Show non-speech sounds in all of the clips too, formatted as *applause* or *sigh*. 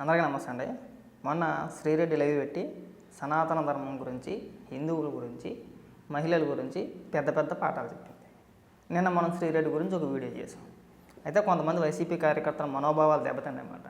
అందరికీ నమస్తే అండి. మొన్న శ్రీరెడ్డి లైవ్ పెట్టి సనాతన ధర్మం గురించి హిందువుల గురించి మహిళల గురించి పెద్ద పెద్ద పాఠాలు చెప్పింది. నిన్న మనం శ్రీరెడ్డి గురించి ఒక వీడియో చేసాం అయితే కొంతమంది వైసీపీ కార్యకర్తల మనోభావాలు దెబ్బతిన్నాయన్నమాట.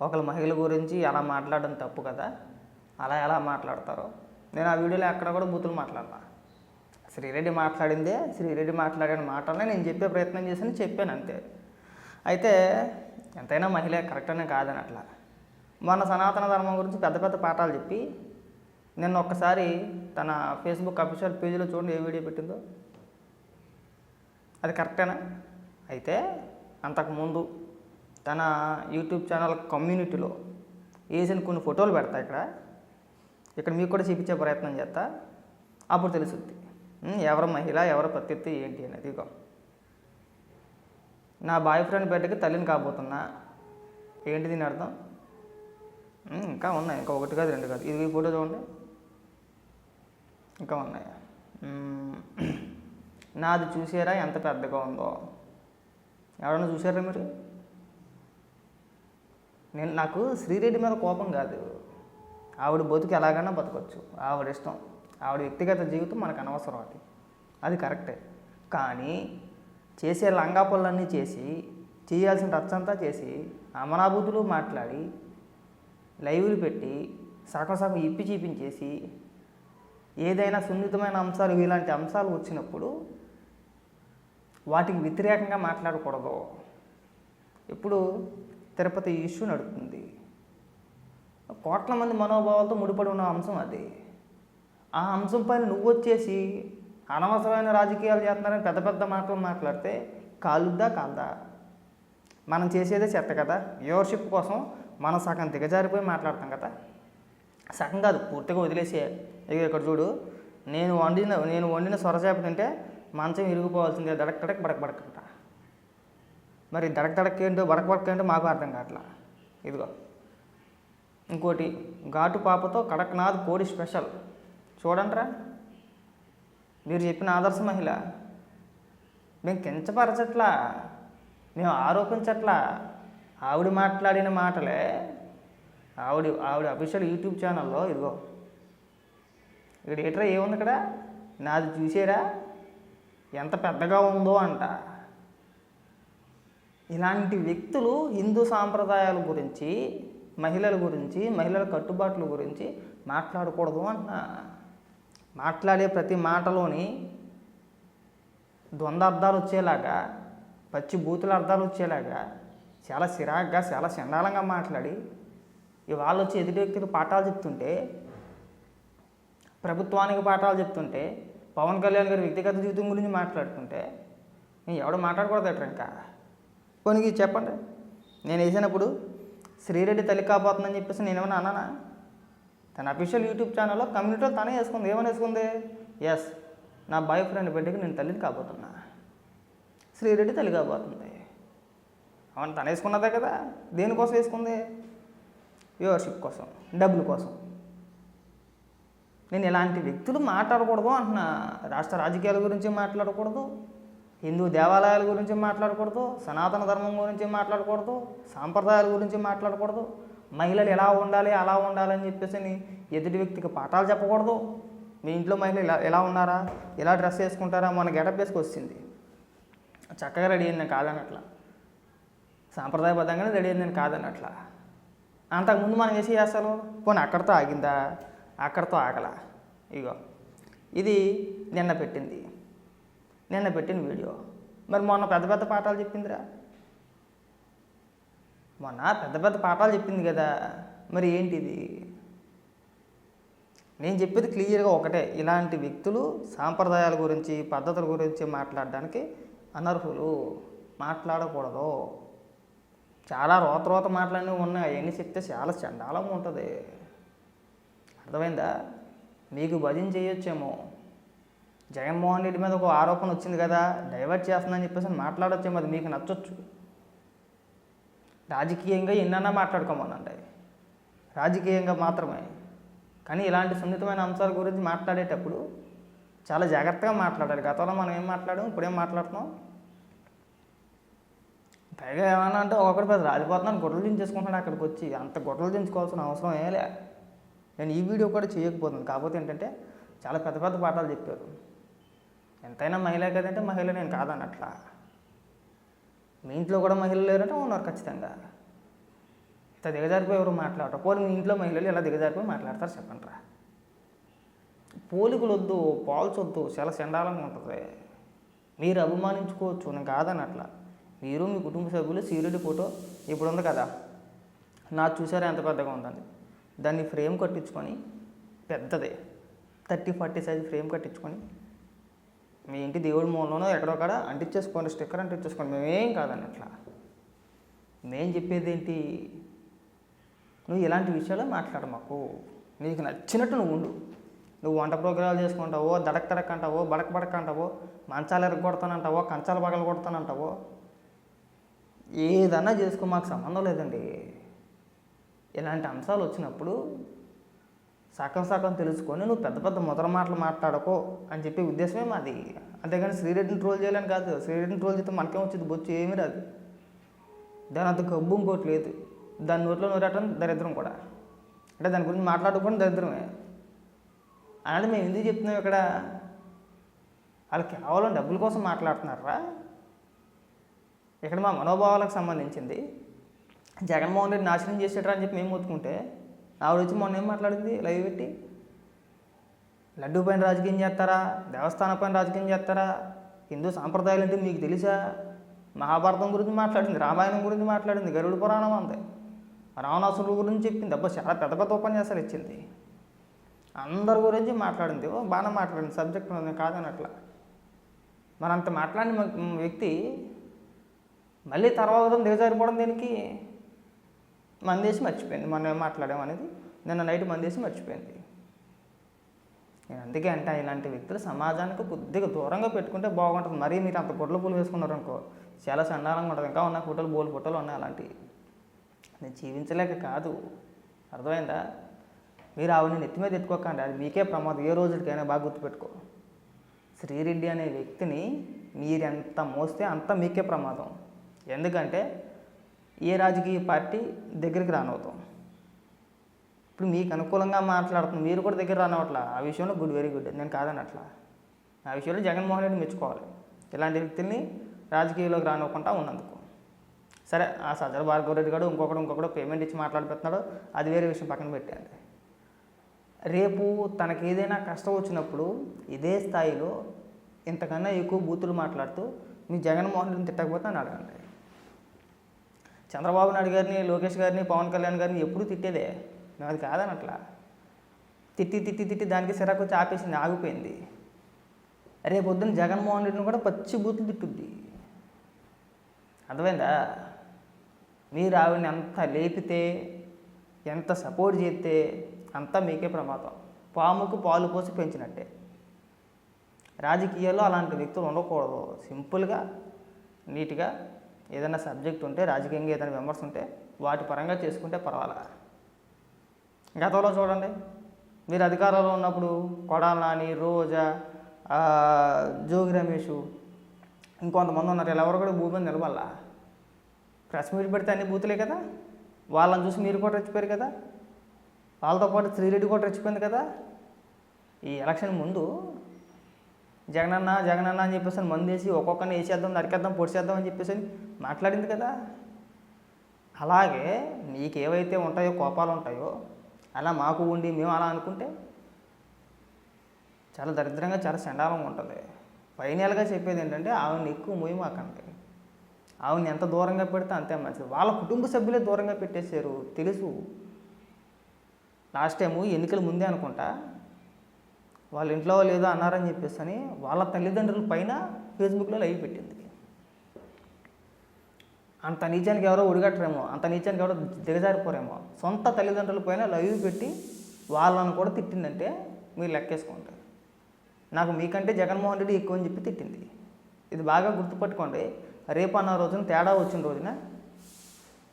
ఒకరు మహిళల గురించి అలా మాట్లాడడం తప్పు కదా అలా ఎలా మాట్లాడతారో. నేను ఆ వీడియోలో ఎక్కడ కూడా బూతులు మాట్లాడలా. శ్రీరెడ్డి మాట్లాడిందే శ్రీరెడ్డి మాట్లాడిన మాటలనే నేను చెప్పే ప్రయత్నం చేశాను చెప్పాను అంతే. అయితే ఎంతైనా మహిళ కరెక్ట్ అనే కాదని అట్లా మొన్న సనాతన ధర్మం గురించి పెద్ద పెద్ద పాఠాలు చెప్పి నిన్న ఒక్కసారి తన ఫేస్బుక్ అఫీషియల్ పేజీలో చూడండి ఏ వీడియో పెట్టిందో. అది కరెక్టేనా? అయితే అంతకుముందు తన యూట్యూబ్ ఛానల్ కమ్యూనిటీలో వేసిన కొన్ని ఫోటోలు పెడతా ఇక్కడ. ఇక్కడ మీకు కూడా చూపించే ప్రయత్నం చేస్తా. అప్పుడు తెలుసుద్ది. ఎవరు మహిళ ఎవరు ప్రత్యర్థి ఏంటి? అనేది ఇగో. నా బాయ్ ఫ్రెండ్ బిడ్డకి తల్లిని కాబోతున్నా. ఏంటి దీని అర్థం? ఇంకా ఉన్నాయి. ఇంకా ఒకటి కాదు రెండు కాదు. ఇది ఈ ఫోటో చూడండి. ఇంకా ఉన్నాయి. *clears throat* నాది చూసారా? ఎంత పెద్దగా ఉందో. ఎవరన్నా చూసారా మీరు? నేను నాకు శ్రీరెడ్డి మీద కోపం కాదు. ఆవిడ బతుకు ఎలాగైనా బతకొచ్చు. ఆవిడ ఇష్టం. ఆవిడ వ్యక్తిగత జీవితం మనకు అనవసరం అది. అది కరెక్టే. కానీ చేసే లంగా పనులన్నీ చేసి చేయాల్సిన టచ్ అంతా చేసి అమనాభూతులు మాట్లాడి లైవ్లు పెట్టి సగం సగం ఇప్పి చూపించేసి ఏదైనా సున్నితమైన అంశాలు ఇలాంటి అంశాలు వచ్చినప్పుడు వాటికి వ్యతిరేకంగా మాట్లాడకూడదు. ఇప్పుడు తిరుపతి ఇష్యూ నడుస్తుంది కోట్ల మంది మనోభావాలతో ముడిపడి ఉన్న అంశం అది. ఆ అంశం పైన నువ్వు వచ్చేసి అనవసరమైన రాజకీయాలు చేస్తున్నారని పెద్ద పెద్ద మాటలు మాట్లాడితే కాలుద్దా కాల్దా మనం చేసేదే చెత్త కదా? వ్యూవర్షిప్ కోసం మనం సగం దిగజారిపోయి మాట్లాడతాం కదా. సగం కాదు పూర్తిగా వదిలేసే. ఇక ఇక్కడ చూడు నేను వండిన నేను వండిన సొరచేప తింటే మంచం ఇరిగిపోవాల్సిందే. దడక్ దడక్ బడక్ బడకంట మరి దడక్ దడక్ ఏంటో బడక్ బడక్ ఏంటో మాకు అర్థం కావట్లా. ఇదిగో. ఇంకోటి ఘాటు పాపతో కడక్నాథ్ కోడి స్పెషల్. చూడండిరా. మీరు చెప్పిన ఆదర్శ మహిళ. మేము కించపరచట్లా. మేము ఆరోపించట్లా. ఆవిడ మాట్లాడిన మాటలే ఆవిడ ఆవిడ అఫీషియల్ యూట్యూబ్ ఛానల్లో ఇదిగో. ఇక్కడ ఏట్రా ఏముంది ఇక్కడ? నాది చూసారా? ఎంత పెద్దగా ఉందో అంట. ఇలాంటి వ్యక్తులు హిందూ సాంప్రదాయాల గురించి మహిళల గురించి మహిళల కట్టుబాట్ల గురించి మాట్లాడకూడదు అంటున్నా మాట్లాడే ప్రతి మాటలోని ద్వంద్వ అర్థాలు వచ్చేలాగా పచ్చి బూతుల అర్థాలు వచ్చేలాగా చాలా సిరాగ్గా చాలా చండాలంగా మాట్లాడి ఇవాళ వచ్చి ఎదుటి వ్యక్తులు పాఠాలు చెప్తుంటే ప్రభుత్వానికి పాఠాలు చెప్తుంటే పవన్ కళ్యాణ్ గారి వ్యక్తిగత జీవితం గురించి మాట్లాడుతుంటే నేను ఎవడు మాట్లాడకూడదట ఇంకా? పోనీ చెప్పండి. నేను వేసినప్పుడు శ్రీరెడ్డి తల్లి కాపోతుందని చెప్పేసి నేనేమన్నా అన్నానా? తన అఫీషియల్ యూట్యూబ్ ఛానల్లో కమ్యూనిటీలో తనే వేసుకుంది. ఏమని వేసుకుంది? ఎస్ నా బాయ్ ఫ్రెండ్ బిడ్డకి నేను తల్లిని కాబోతున్నా శ్రీరెడ్డి తల్లి కాబోతుంది అవును తను వేసుకున్నదే కదా. దేనికోసం వేసుకుంది? వ్యూవర్షిప్ కోసం డబ్బుల కోసం. నేను ఇలాంటి వ్యక్తులు మాట్లాడకూడదు అంటున్నా. రాష్ట్ర రాజకీయాల గురించి మాట్లాడకూడదు హిందూ దేవాలయాల గురించి మాట్లాడకూడదు సనాతన ధర్మం గురించి మాట్లాడకూడదు సాంప్రదాయాల గురించి మాట్లాడకూడదు. మహిళలు ఎలా ఉండాలి అలా ఉండాలి అని చెప్పేసి ఎదుటి వ్యక్తికి పాఠాలు చెప్పకూడదు. మీ ఇంట్లో మహిళలు ఎలా ఎలా ఉన్నారా? ఎలా డ్రెస్ వేసుకుంటారా? మన గెటప్ వేసుకొచ్చింది. చక్కగా రెడీ అయింది కాదనట్లా సాంప్రదాయబద్ధంగానే రెడీ అయింది కాదని అట్లా అంతకుముందు మనం వేసి చేస్తాను పోనీ అక్కడితో ఆగిందా? అక్కడితో ఆగల. ఇగో ఇది నిన్న పెట్టింది. నిన్న పెట్టిన వీడియో. మరి మొన్న పెద్ద పెద్ద పాఠాలు చెప్పిందిరా? మొన్న పెద్ద పెద్ద పాఠాలు చెప్పింది కదా. మరి ఏంటిది? నేను చెప్పేది క్లియర్గా ఒకటే. ఇలాంటి వ్యక్తులు సాంప్రదాయాల గురించి పద్ధతుల గురించి మాట్లాడడానికి అనర్హులు. మాట్లాడకూడదు. చాలా రోత రోత మాటలన్నీ ఉన్నాయి. అవన్నీ చెప్తే చాలా చండాలం ఉంటుంది. అర్థమైందా? మీకు భజన చేయొచ్చేమో. జగన్మోహన్ రెడ్డి మీద ఒక ఆరోపణ వచ్చింది కదా డైవర్ట్ చేస్తుందని చెప్పేసి మాట్లాడొచ్చేమో అది మీకు నచ్చొచ్చు. రాజకీయంగా ఎన్నైనా మాట్లాడుకోమనండి. రాజకీయంగా మాత్రమే. కానీ ఇలాంటి సున్నితమైన అంశాల గురించి మాట్లాడేటప్పుడు చాలా జాగ్రత్తగా మాట్లాడాలి. గతంలో మనం ఏం మాట్లాడాం ఇప్పుడు ఏం మాట్లాడుతున్నాం? పైగా ఏమన్నా అంటే ఒకటి పెద్ద రాలిపోతున్నాను గొడవలు దించేసుకుంటున్నాడు అక్కడికి వచ్చి అంత గొడవలు దించుకోవాల్సిన అవసరం ఏలే నేను ఈ వీడియో కూడా చేయకపోతున్నాను. కాకపోతే ఏంటంటే చాలా పెద్ద పెద్ద పాఠాలు చెప్పారు. ఎంతైనా మహిళ కదంటే మహిళ నేను కాదని అట్లా మీ ఇంట్లో కూడా మహిళలు లేరంటే ఉన్నారు ఖచ్చితంగా. ఇంత దిగజారిపోయి ఎవరు మాట్లాడరు. పోలి మీ ఇంట్లో మహిళలు ఇలా దిగజారిపోయి మాట్లాడతారు చెప్పండి రా పోలికలు వద్దు పోల్చొద్దు చాలా చండాలంగా ఉంటుంది. మీరు అభిమానించుకోవచ్చు. నేను కాదని అట్లా మీరు మీ కుటుంబ సభ్యులు సీరియడ్ ఫోటో ఇప్పుడు ఉంది కదా. నా చూసారా ఎంత పెద్దగా ఉందని దాన్ని ఫ్రేమ్ కట్టించుకొని పెద్దదే. థర్టీ ఫార్టీ సైజ్ ఫ్రేమ్ కట్టించుకొని మీ ఇంటి దేవుడి మూలంలో ఎక్కడో కాడ అంటించేసుకోండి స్టిక్కర్ అంటించేసుకోండి. మేమేం కాదన్నట్లా. మేం చెప్పేది ఏంటి నువ్వు ఇలాంటి విషయాలు మాట్లాడు మాకు. నీకు నచ్చినట్టు నువ్వు ఉండు. నువ్వు వంట ప్రోగ్రాలు చేసుకుంటావో దడక్ దడక్ అంటావో బడక్ బడక్ అంటావో మంచాలు ఎరగొడతానంటావో కంచాలు పగలు కొడతానంటావో ఏదన్నా చేసుకో మాకు సంబంధం లేదండి. ఇలాంటి అంశాలు వచ్చినప్పుడు సగం సగం తెలుసుకొని నువ్వు పెద్ద పెద్ద మొదల మాటలు మాట్లాడకో అని చెప్పే ఉద్దేశమే మాది. అంతేగాని శ్రీరెడ్డిని ట్రోల్ చేయాలని కాదు. శ్రీరెడ్డిని ట్రోల్ చేస్తే మనకేం వచ్చింది? బొచ్చు ఏమీ రాదు. దాని అంత కబ్బు ఇంకోటి లేదు. దాని నోట్లో నోరటం దరిద్రం కూడా. అంటే దాని గురించి మాట్లాడుకోవడం దరిద్రమే. అలాంటి మేము ఎందుకు చెప్తున్నాం ఇక్కడ? వాళ్ళు కేవలం డబ్బుల కోసం మాట్లాడుతున్నారా? ఇక్కడ మా మనోభావాలకు సంబంధించింది. జగన్మోహన్ రెడ్డి నాశనం చేసేటరా అని చెప్పి మేము ఒత్తుకుంటే ఆవిడ వచ్చి మొన్న ఏం మాట్లాడింది? లైవ్ పెట్టి లడ్డూ పైన రాజకీయం చేస్తారా? దేవస్థానం పైన రాజకీయం చేస్తారా? హిందూ సాంప్రదాయాలు అంటే మీకు తెలుసా? మహాభారతం గురించి మాట్లాడింది రామాయణం గురించి మాట్లాడింది గరుడు పురాణం అంది రావణాసురుడు గురించి చెప్పింది. అబ్బా చాలా పెద్ద పెద్ద ఉపన్యాసాలు ఇచ్చింది. అందరి గురించి మాట్లాడింది. ఓ బాగానే మాట్లాడింది. సబ్జెక్ట్ కాదని కాదనట్లా. మరి అంత మాట్లాడిన వ్యక్తి మళ్ళీ తర్వాత దిగజారిపోవడం దీనికి? మందేసి మర్చిపోయింది. మనం ఏం మాట్లాడాం అనేది? నిన్న నైట్ మందేసి మర్చిపోయింది. నేను అందుకే అంటే ఇలాంటి వ్యక్తులు సమాజానికి కొద్దిగా దూరంగా పెట్టుకుంటే బాగుంటుంది. మరీ మీరు అంత గుడ్ల పూలు వేసుకున్నారు అనుకో చాలా సండాలంగా ఉంటుంది. ఇంకా ఉన్న ఫోటోలు బోల్ ఫోటోలు ఉన్నాయి అలాంటివి. నేను జీవించలేక కాదు. అర్థమైందా? మీరు ఆవిడని నెత్తి మీద ఎత్తుకోకండి. అది మీకే ప్రమాదం. ఏ రోజుకైనా బాగా గుర్తుపెట్టుకో. శ్రీరెడ్డి అనే వ్యక్తిని మీరు ఎంత మోస్తే అంత మీకే ప్రమాదం. ఎందుకంటే ఏ రాజకీయ పార్టీ దగ్గరికి రానవుతాం. ఇప్పుడు మీకు అనుకూలంగా మాట్లాడుతుంది మీరు కూడా దగ్గర రానవట్లా. ఆ విషయంలో గుడ్ వెరీ గుడ్. నేను కాదనట్లా. ఆ విషయంలో జగన్మోహన్ రెడ్డి మెచ్చుకోవాలి. ఇలాంటి వ్యక్తుల్ని రాజకీయాల్లోకి రానివ్వకుండా ఉన్నందుకు. సరే ఆ సజ్జల భార్గవ రెడ్డి గారు ఇంకొకడు ఇంకొకడు పేమెంట్ ఇచ్చి మాట్లాడిపోతున్నాడు అది వేరే విషయం పక్కన పెట్టండి రేపు తనకి ఏదైనా కష్టం వచ్చినప్పుడు ఇదే స్థాయిలో ఇంతకన్నా ఎక్కువ బూతులు మాట్లాడుతూ మీ జగన్మోహన్ రెడ్డిని తిట్టకపోతే అని అడగండి. చంద్రబాబు నాయుడు గారిని లోకేష్ గారిని పవన్ కళ్యాణ్ గారిని ఎప్పుడూ తిట్టేదే. మేము అది కాదనట్లా. తిట్టి తిట్టి తిట్టి దానికి సిరాకు వచ్చి ఆపేసింది ఆగిపోయింది రేపొద్దున జగన్మోహన్ రెడ్డిని కూడా పచ్చి బూతులు తిట్టుద్ది. అర్థమైందా? మీరు ఆవిడని ఎంత లేపితే ఎంత సపోర్ట్ చేస్తే అంతా మీకే ప్రమాదం. పాముకు పాలు పోసి పెంచినట్టే. రాజకీయాల్లో అలాంటి వ్యక్తులు ఉండకూడదు. సింపుల్గా నీట్గా ఏదైనా సబ్జెక్ట్ ఉంటే రాజకీయంగా ఏదైనా మెంబర్స్ ఉంటే వాటి పరంగా చేసుకుంటే పర్వాలా? గతంలో చూడండి. మీరు అధికారంలో ఉన్నప్పుడు కొడాల నాని రోజా జోగి రమేష్ ఇంకొంతమంది ఉన్నారు. ఇలా ఎవరు కూడా భూమి మీద ప్రెస్ మీట్ పెడితే అన్ని బూతులే కదా. వాళ్ళని చూసి మీరు కూడా రెచ్చిపోయారు కదా. వాళ్ళతో పాటు శ్రీరెడ్డి కూడా రెచ్చిపోయింది కదా. ఈ ఎలక్షన్ ముందు జగనన్న జగనన్న అని చెప్పేసి మందు వేసి ఒక్కొక్కరిని వేసేద్దాం నరికేద్దాం పొడిచేద్దాం అని చెప్పేసి మాట్లాడింది కదా. అలాగే నీకు ఏవైతే ఉంటాయో కోపాలు ఉంటాయో అలా మాకు ఉండి మేము అలా అనుకుంటే చాలా దరిద్రంగా చాలా చండాలంగా ఉంటుంది. ఫైనల్గా చెప్పేది ఏంటంటే ఆవిడని ఎక్కువ మొయ్యమాకండి ఆవిడని ఎంత దూరంగా పెడితే అంతే మంచిది. వాళ్ళ కుటుంబ సభ్యులే దూరంగా పెట్టేశారు తెలుసు. లాస్ట్ టైము ఎన్నికల ముందే అనుకుంటా వాళ్ళ ఇంట్లో వాళ్ళు ఏదో అన్నారని చెప్పేసి అని వాళ్ళ తల్లిదండ్రుల పైన ఫేస్బుక్లో లైవ్ పెట్టింది. అంత నీచానికి ఎవరో ఉడిగట్టరేమో అంత నీచానికి ఎవరో దిగజారిపోరేమో సొంత తల్లిదండ్రుల పైన లైవ్ పెట్టి వాళ్ళని కూడా తిట్టిందంటే మీరు లెక్కేసుకోండి. నాకు మీకంటే జగన్మోహన్ రెడ్డి ఎక్కువ అని చెప్పి తిట్టింది. ఇది బాగా గుర్తుపట్టుకోండి. రేపు అన్న రోజున తేడా వచ్చిన రోజున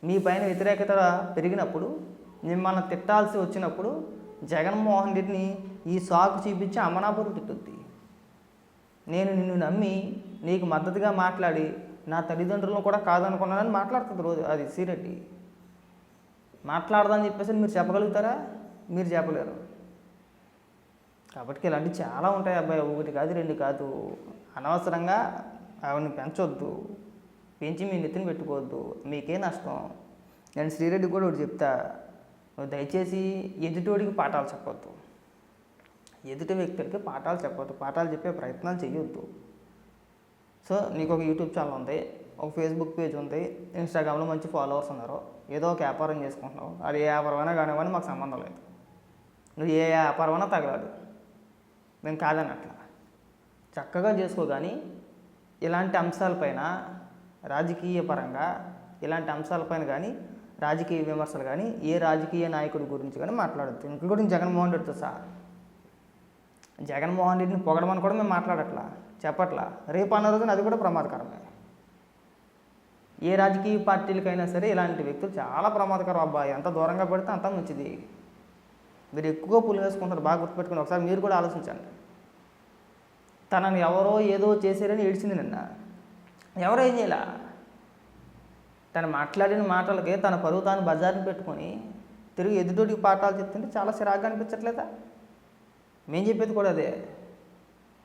మీ పైన వ్యతిరేకత పెరిగినప్పుడు మిమ్మల్ని తిట్టాల్సి వచ్చినప్పుడు జగన్మోహన్ రెడ్డిని ఈ సాకు చూపించి అమనాపురం తిట్టుద్ది. నేను నిన్ను నమ్మి నీకు మద్దతుగా మాట్లాడి నా తల్లిదండ్రులను కూడా కాదనుకున్నానని మాట్లాడుతుంది రోజు అది శ్రీరెడ్డి మాట్లాడదని చెప్పేసి మీరు చెప్పగలుగుతారా? మీరు చెప్పలేరు. కాబట్టి ఇలాంటివి చాలా ఉంటాయి అబ్బాయి. ఒకటి కాదు రెండు కాదు. అనవసరంగా ఆవిడని పెంచొద్దు. పెంచి మీ నెత్తిని పెట్టుకోవద్దు. మీకే నష్టం. నేను శ్రీరెడ్డి కూడా ఒకటి చెప్తా. నువ్వు దయచేసి ఎదుటోడికి పాఠాలు చెప్పొద్దు. ఎదుటి వ్యక్తులకి పాఠాలు చెప్పవద్దు పాఠాలు చెప్పే ప్రయత్నాలు చేయొద్దు సో నీకు ఒక యూట్యూబ్ ఛానల్ ఉంది ఒక ఫేస్బుక్ పేజ్ ఉంది ఇన్స్టాగ్రామ్లో మంచి ఫాలోవర్స్ ఉన్నారు ఏదో ఒక వ్యాపారం చేసుకుంటున్నావు అది ఏ వ్యాపారమైనా కానివ్వని మాకు సంబంధం లేదు. నువ్వు ఏ వ్యాపారమైనా తగలదు. మేము కాదని అట్లా చక్కగా చేసుకో కానీ ఇలాంటి అంశాలపైన రాజకీయ పరంగా ఇలాంటి అంశాలపైన కానీ రాజకీయ విమర్శలు కానీ ఏ రాజకీయ నాయకుడి గురించి కానీ మాట్లాడద్దు. ఇంక్లూడింగ్ జగన్మోహన్ రెడ్డితో సార్ జగన్మోహన్ రెడ్డిని పొగడమని కూడా మేము మాట్లాడట్లా చెప్పట్లా. రేపు అన్న రోజున అది కూడా ప్రమాదకరమే. ఏ రాజకీయ పార్టీలకైనా సరే ఇలాంటి వ్యక్తులు చాలా ప్రమాదకరం. అబ్బాయి ఎంత దూరంగా పెడితే అంత మంచిది. మీరు ఎక్కువగా పులి వేసుకుంటారు బాగా గుర్తుపెట్టుకుని ఒకసారి మీరు కూడా ఆలోచించండి. తనని ఎవరో ఏదో చేశారని ఏడ్చింది నిన్న. ఎవరో ఏం చేయాల? తను మాట్లాడిన మాటలకి తన పరువు తాను బజార్ని పెట్టుకొని తిరిగి ఎదుటోటికి పాఠాలు చెప్తుంటే చాలా చిరాగ్గా అనిపించట్లేదా? మేము చెప్పేది కూడా అదే.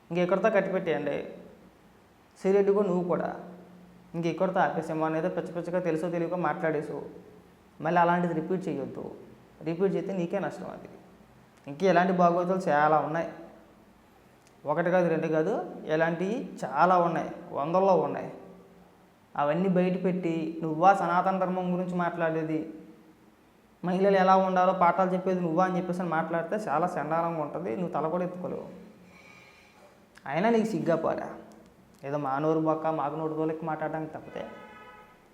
ఇంకెక్కడితో కట్టిపెట్టేయండి. సిరెడ్డి కూడా నువ్వు కూడా. ఇంకెక్కడితో ఆపేసాము అనేది పిచ్చ పిచ్చగా తెలుసో తెలియకో మాట్లాడేసు. మళ్ళీ అలాంటిది రిపీట్ చేయొద్దు. రిపీట్ చేస్తే నీకే నష్టం అది. ఇంకా ఎలాంటి బాగోతులు చాలా ఉన్నాయి. ఒకటి కాదు రెండు కాదు ఇలాంటివి చాలా ఉన్నాయి. వందల్లో ఉన్నాయి. అవన్నీ బయట పెట్టి నువ్వా సనాతన ధర్మం గురించి మాట్లాడేది. మహిళలు ఎలా ఉండాలో పాఠాలు చెప్పేది నువ్వా అని చెప్పేసి అని మాట్లాడితే చాలా చండాలంగా ఉంటుంది. నువ్వు తల కూడా ఎత్తుకోలేవు. అయినా నీకు సిగ్గా పోరా. ఏదో మానూరు బొక్క మాగనూరు తోలకి మాట్లాడడానికి తప్పితే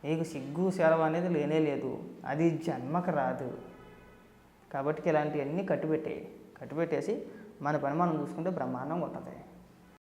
నీకు సిగ్గు సెలవు అనేది లేనే లేదు. అది జన్మకు రాదు. కాబట్టి ఇలాంటివన్నీ కట్టిపెట్టేయి కట్టుబెట్టేసి మన పని మనం చూసుకుంటే బ్రహ్మాండంగా ఉంటుంది.